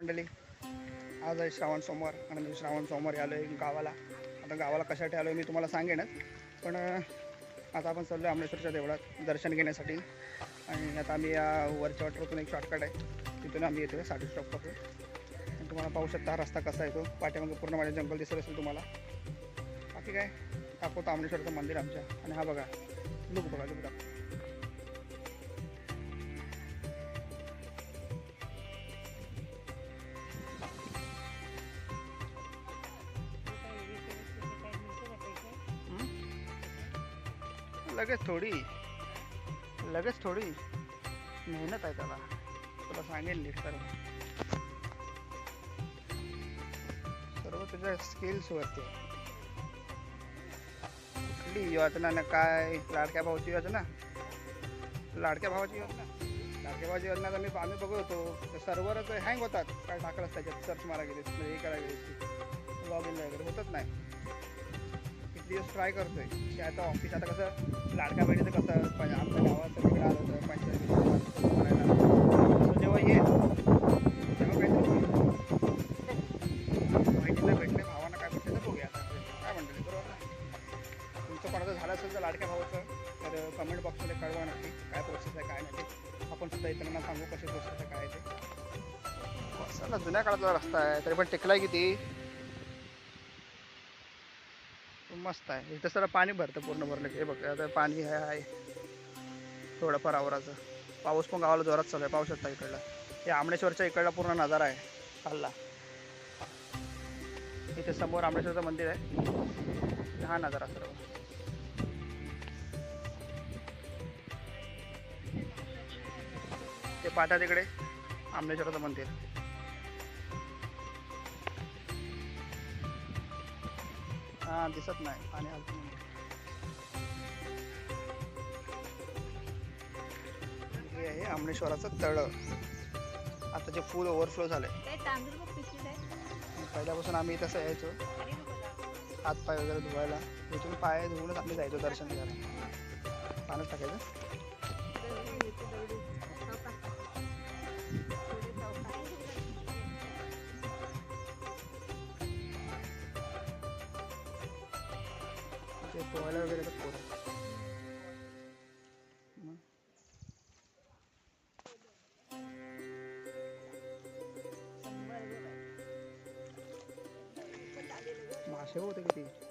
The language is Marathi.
मंडळी. आज आहे श्रावण सोमवार आणि मी श्रावण सोमवारी आलो आहे गावाला. आता गावाला कशासाठी आलो आहे मी तुम्हाला सांगेनच पण आता आपण चाललो आहे आमलेश्वरच्या देवळात दर्शन घेण्यासाठी. आणि आता आम्ही या वरच्या वाटरातून एक शॉर्टकट आहे. तिथून आम्ही येतो आहे साठी स्टॉप आणि तुम्हाला पाहू शकता हा रस्ता कसा येतो. पाठीमागे पूर्ण माझे जंगल दिसत असेल तुम्हाला. बाकी काय? दाखवतो आमलेश्वरचं मंदिर आमच्या. आणि हा बघा. लुक बघा लुक दाखव. लगेच थोडी. लगेच थोडी. मेहनत आहे त्याला. तुला सांगेल नीट सर्व सर्व तुझ्या स्किल्सवरती कुठली योजना ना काय? लाडक्या भावाची योजना? लाडक्या भावाची योजना? लाडक्या भावाची योजना तर मी आम्ही बघत. होतो ते हँग होतात. काय टाकलंच त्याच्यात? सर्च मारा गेले हे करा गेले लॉग इन वगैरे होतच नाही. दिवस ट्राय करतोय. की आता ऑफिस आता कसं लाडक्या बहिणीचं कसं पण आमच्या गावात तिकडे आलं होतं पंचायत करायला. जेव्हा येईल तेव्हा भेटतो बहिणीला भेटले भावांना काय भेटले तर बघूया. आता काय म्हणतो बरोबर ना? तुमचं कोणाचं झालं असेल तर लाडक्या भावाचं तर कमेंट बॉक्समध्ये कळवा नक्की काय प्रोसेस आहे काय नाही ते. आपण सुद्धा इतरांना सांगू कशी प्रोसेस आहे काय ते. असं ना जुन्या काळाचा रस्ता आहे तरी पण टिकलाय किती? मस्त आहे. इथं सर पाणी भरतं पूर्ण भरलं हे बघ आता पाणी आहे आहे. थोडंफार आवराचं पाऊस पण गावाला जोरात चालू आहे. पाहू शकता इकडला. हे आमणेश्वरच्या इकडला पूर्ण नजारा आहे. खाल्ला. इथे समोर आमणेश्वरचं मंदिर आहे. हा नजारा सर्व. ते पाटा तिकडे आमणेश्वराचं मंदिर. हा दिसत नाही. पाणी नाही. हे आहे आमणेश्वराचं तळ. आता जे फुल ओव्हरफ्लो आहे पहिल्यापासून आम्ही तसं यायचो. आणि नको लावू. हात पाय वगैरे धुवायला. इथून पाय धुवूनच आम्ही जायचो दर्शन करायला पाण्यात टाकायचं. ते पोहायला वगैरे तर पोरं मग